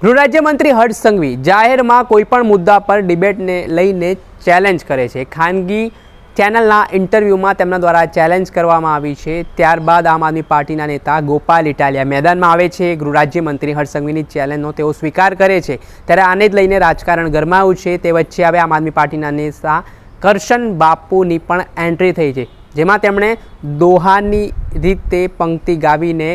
ગૃહરાજ્યમંત્રી હર્ષ સંઘવી જાહેરમાં કોઈપણ મુદ્દા પર ડિબેટને લઈને ચેલેન્જ કરે છે. ખાનગી ચેનલના ઇન્ટરવ્યૂમાં તેમના દ્વારા ચેલેન્જ કરવામાં આવી છે. ત્યારબાદ આમ આદમી પાર્ટીના નેતા ગોપાલ ઇટાલિયા મેદાનમાં આવે છે. ગૃહરાજ્યમંત્રી હર્ષ સંઘવીની ચેલેન્જનો તેઓ સ્વીકાર કરે છે. ત્યારે આને જ લઈને રાજકારણ ગરમાયું છે. તે વચ્ચે હવે આમ આદમી પાર્ટીના નેતા કરશન બાપુની પણ એન્ટ્રી થઈ છે, જેમાં તેમણે દોહાની રીતે પંક્તિ ગાવીને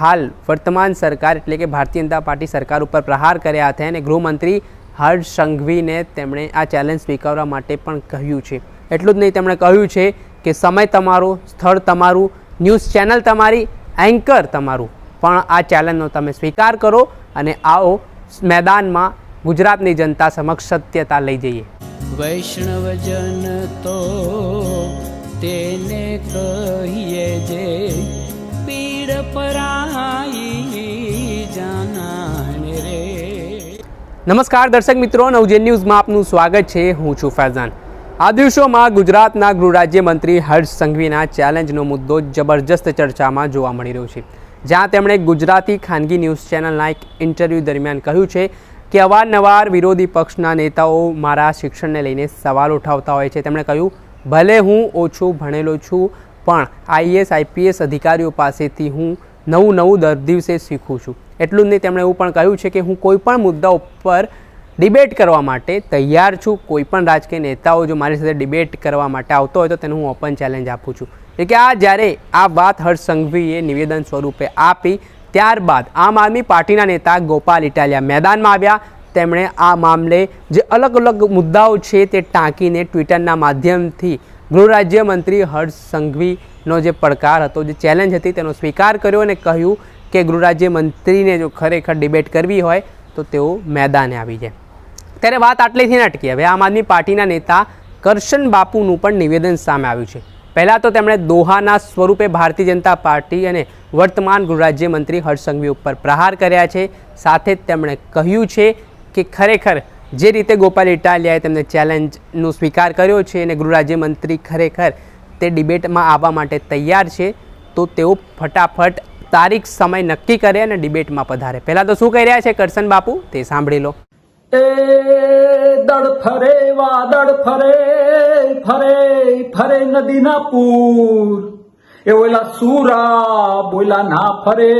હાલ વર્તમાન સરકાર એટલે કે ભારતીય જનતા પાર્ટી સરકાર ઉપર પ્રહાર કર્યા હતા અને ગૃહમંત્રી હર્ષ સંઘવીને તેમણે આ ચેલેન્જ સ્વીકારવા માટે પણ કહ્યું છે. એટલું જ નહીં, તેમણે કહ્યું છે કે સમય તમારો, સ્થળ તમારું ન્યૂઝ ચેનલ તમારી એન્કર તમારું. પણ આ ચેલેન્જનો તમે સ્વીકાર કરો અને આવો મેદાનમાં ગુજરાતની જનતા સમક્ષ સત્યતા લઈ જઈએ. વૈષ્ણવજન તો તેને કહીએ જે પીડ પરાઈ રે નમસ્કાર, દર્શક મિત્રો, નવજેન ન્યૂઝમાં આપનું સ્વાગત છે. હું છું ફૈઝાન. આ દિવસોમાં ગુજરાતના ગૃહ રાજ્યમંત્રી હર્ષ સંઘવીના ચેલેન્જનો મુદ્દો જબરજસ્ત ચર્ચામાં જોવા મળી રહ્યો છે. જ્યાં તેમણે ગુજરાતી ખાનગી ન્યૂઝ ચેનલના એક ઇન્ટરવ્યૂ દરમિયાન કહ્યું છે કે અવારનવાર વિરોધી પક્ષના નેતાઓ મારા શિક્ષણને લઈને સવાલ ઉઠાવતા હોય છે. તેમણે કહ્યું, ભલે હું ઓછું ભણેલો છું પણ આઈએસ આઈપીએસ અધિકારીઓ પાસેથી હું નવું નવું દર દિવસે શીખું છું. એટલું જ નહીં, તેમણે એવું પણ કહ્યું છે કે હું કોઈ પણ મુદ્દા ઉપર ડિબેટ કરવા માટે તૈયાર છું. કોઈ પણ રાજકીય નેતાઓ જો મારી સાથે ડિબેટ કરવા માટે આવતો હોય તો તેને હું ઓપન ચેલેન્જ આપું છું. એટલે કે આ જ્યારે આ વાત હર્ષ સંઘવીએ નિવેદન સ્વરૂપે આપી, ત્યારબાદ આમ આદમી પાર્ટીના નેતા ગોપાલ ઇટાલિયા મેદાનમાં આવ્યા. તેમણે આ મામલે જે અલગ અલગ મુદ્દાઓ છે તે ટાંકીને ટ્વિટરના માધ્યમથી ગૃહ રાજ્યમંત્રી હર્ષ સંઘવીનો જે પડકાર હતો, જે ચેલેન્જ હતી, તેનો સ્વીકાર કર્યો અને કહ્યું કે ગૃહરાજ્યમંત્રીને જો ખરેખર ડિબેટ કરવી હોય, તો તેઓ મેદાને આવી જાય. ત્યારે વાત આટલીથી અટકી હવે આમ આદમી પાર્ટીના નેતા કરશન બાપુનું પણ નિવેદન સામે આવ્યું છે. પહેલાં તો તેમણે દોહાના સ્વરૂપે ભારતીય જનતા પાર્ટી અને વર્તમાન ગૃહરાજ્યમંત્રી હર્ષ સંઘવી ઉપર પ્રહાર કર્યા છે. સાથે જ તેમણે કહ્યું છે કે ખરેખર જે રીતે ગોપાલ ઇટાલિયાએ તેમને ચેલેન્જનો સ્વીકાર કર્યો છે અને ગૃહરાજ્યમંત્રી ખરેખર તે ડિબેટમાં આવવા માટે તૈયાર છે, તો તેઓ ફટાફટ તારીખ, સમય નક્કી કરે અને ડિબેટમાં પધારે. પહેલાં તો શું કહી રહ્યા છે કરશન બાપુ? તે સાંભળી લો. એ દડ ફરે, વાદળ ફરે ફરે ફરે નદીના પૂર. એ ઓલા સુરા બોલા ના ફરે,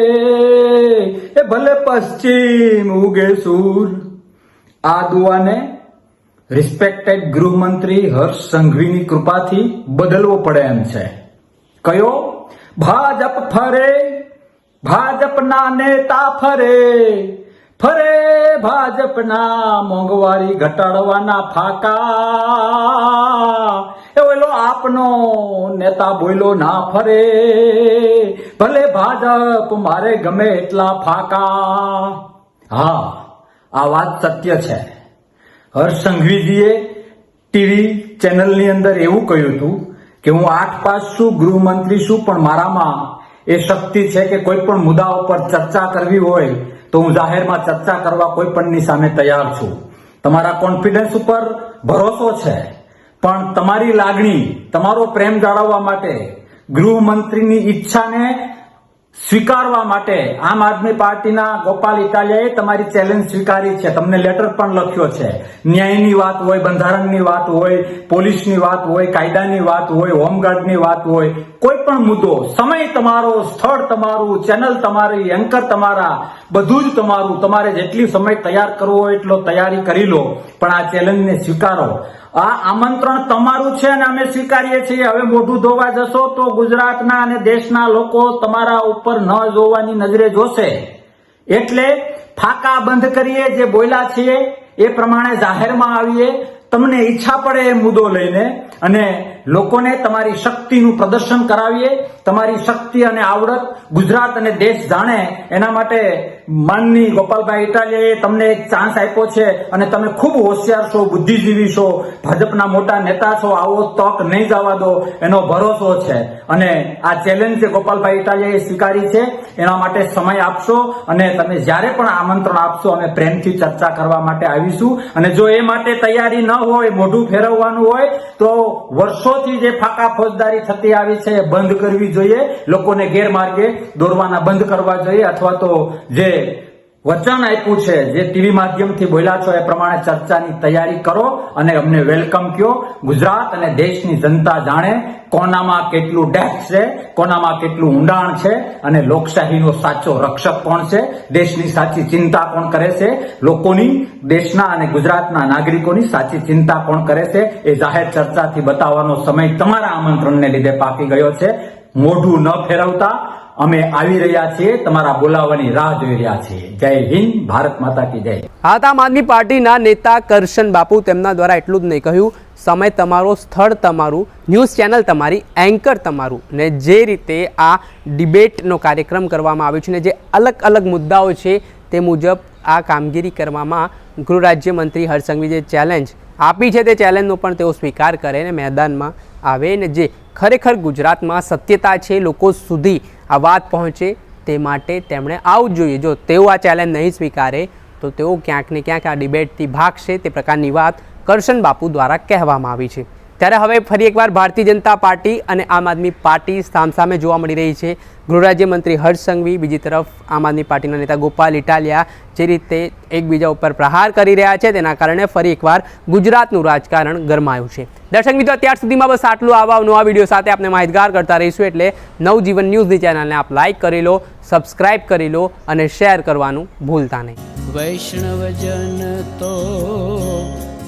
એ ભલે પશ્ચિમ ઉગે સૂર. આ દુઆને રિસ્પેક્ટેડ ગૃહમંત્રી હર્ષ સંઘવીની કૃપાથી બદલવો પડે એમ છે. કયો? ભાજપ ફરે, ભાજપના નેતા ફરે ફરે ભાજપના મોંઘવારી ઘટાડવાના ફાકા. એ બોલો આપનો નેતા બોલો ના ફરે, ભલે ભાજપ મારે ગમે એટલા ફાકા. હા આ વાત સત્ય છે. હર્ષ સંઘવીજીએ ટીવી ચેનલની અંદર એવું કહ્યું હતું કે હું આઠ પાસ છું ગૃહમંત્રી છું પણ મારામાં એ શક્તિ છે કે કોઈ પણ મુદ્દા ઉપર ચર્ચા કરવી હોય તો હું જાહેરમાં ચર્ચા કરવા કોઈ પણની સામે તૈયાર છું. તમારા કોન્ફિડન્સ ઉપર ભરોસો છે, પણ તમારી લાગણી, તમારો પ્રેમ જાળવવા માટે ગૃહમંત્રીની ઈચ્છાને સ્વીકારવા માટે આમ આદમી પાર્ટીના ગોપાલ ઇટાલિયાએ તમારી ચેલેન્જ સ્વીકારી છે. તમને લેટર પણ લખ્યો છે. ન્યાયની વાત હોય, બંધારણની વાત હોય, પોલીસની વાત હોય, કાયદાની વાત હોય, હોમગાર્ડની વાત હોય, કોઈ પણ મુદ્દો, સમય તમારો, સ્થળ તમારું, ચેનલ તમારી એન્કર તમારા, બધું જ તમારું. તમારે જેટલી સમય તૈયાર કરવો હોય એટલો તૈયારી કરી લો. પણ આ ચેલેન્જને સ્વીકારો. આ આમંત્રણ તમારું છે અને અમે સ્વીકારીએ છીએ. હવે મોઢું ધોવા જશો તો ગુજરાતના અને દેશના લોકો તમારા ઉપર ન જોવાની નજરે જોશે. એટલે ફાકા બંધ કરીએ, જે બોલ્યા છીએ, એ પ્રમાણે જાહેરમાં આવીએ. તમને ઈચ્છા પડે એ મુદ્દો લઈને અને લોકોને તમારી શક્તિનું પ્રદર્શન કરાવીએ, તમારી શક્તિ અને આવડત ગુજરાત અને દેશ જાણે, એના માટે માનની ગોપાલભાઈ ઇટાલિયાએ તમને એક ચાન્સ આપ્યો છે અને તમે ખૂબ હોશિયાર છો, બુદ્ધિજીવી છો, ભાજપના મોટા નેતા છો, આવો તક નહીં જવા દો, એનો ભરોસો છે. અને આ ચેલેન્જ જે ગોપાલભાઈ ઇટાલિયાએ સ્વીકારી છે, એના માટે સમય આપશો અને તમે જ્યારે પણ આમંત્રણ આપશો અમે પ્રેમથી ચર્ચા કરવા માટે આવીશું. અને જો એ માટે તૈયારી ન હોય, મોઢું ફેરવવાનું હોય, તો વર્ષોથી જે ફાકા ફોજદારી થતી આવી છે એ બંધ કરવી જોઈએ. લોકોને ગેરમાર્ગે દોરવાના બંધ કરવા જોઈએ અથવા તો જે વચન આપ્યું છે. જે ટીવી માધ્યમથી બોલ્યા છો એ પ્રમાણે ચર્ચાની તૈયારી કરો અને અમને વેલકમ કયો. ગુજરાત અને દેશની જનતા જાણે કોનામાં કેટલું ડેપ્થ છે, કોનામાં કેટલું ઊંડાણ છે અને લોકશાહીનો સાચો રક્ષક કોણ છે, દેશની સાચી ચિંતા કોણ કરે છે, લોકોની, દેશના અને ગુજરાતના નાગરિકોની સાચી ચિંતા કોણ કરે છે એ જાહેર ચર્ચાથી બતાવવાનો સમય તમારા આમંત્રણને લીધે પાકી ગયો છે. મોઢું ન ફેરવતા અમે આવી રહ્યા છીએ, તમારા બોલાવવાની રાહ જોઈ રહ્યા છીએ. જય હિન્દ, ભારત માતા કી જય. આત આમ આદમી પાર્ટીના નેતા કરશન બાપુ તેમના દ્વારા એટલું જ નહીં કહ્યું. સમય તમારો, સ્થળ તમારું, ન્યૂઝ ચેનલ તમારી, એન્કર તમારું. ને જે રીતે આ ડિબેટનો કાર્યક્રમ કરવામાં આવ્યો છે ને જે અલગ અલગ મુદ્દાઓ છે તે મુજબ આ કામગીરી કરવામાં ગૃહ રાજ્યમંત્રી હર્ષંઘવી જે ચેલેન્જ આપી છે. તે ચેલેન્જનો પણ તેઓ સ્વીકાર કરે ને મેદાનમાં આવે ને જે ખરેખર ગુજરાતમાં સત્યતા છે, લોકો સુધી આ વાત પહોંચે તે માટે તેમણે આવવું જોઈએ. જો તેઓ આ ચેલેન્જ નહીં સ્વીકારે, તો તેઓ ક્યાંક ને ક્યાંક આ ડિબેટથી ભાગશે તે પ્રકારની વાત કરશન બાપુ દ્વારા કહેવામાં આવી છે. ત્યારે હવે ફરી એકવાર ભારતીય જનતા પાર્ટી અને આમ આદમી પાર્ટી સામસામે જોવા મળી રહી છે. ગૃહરાજ્યમંત્રી હર્ષ સંઘવી બીજી તરફ આમ આદમી પાર્ટીના નેતા ગોપાલ ઇટાલિયા જે રીતે એકબીજા ઉપર પ્રહાર કરી રહ્યા છે, તેના કારણે ફરી એકવાર ગુજરાતનું રાજકારણ ગરમાયું છે. દર્શક મિત્રો, અત્યાર સુધીમાં બસ આટલું આવા નવા વીડિયો સાથે આપણે માહિતગાર કરતા રહીશું એટલે નવજીવન ન્યૂઝની ચેનલને આપ લાઇક કરી લો સબસ્ક્રાઇબ કરી લો અને શેર કરવાનું ભૂલતા નહીં. વૈષ્ણવજન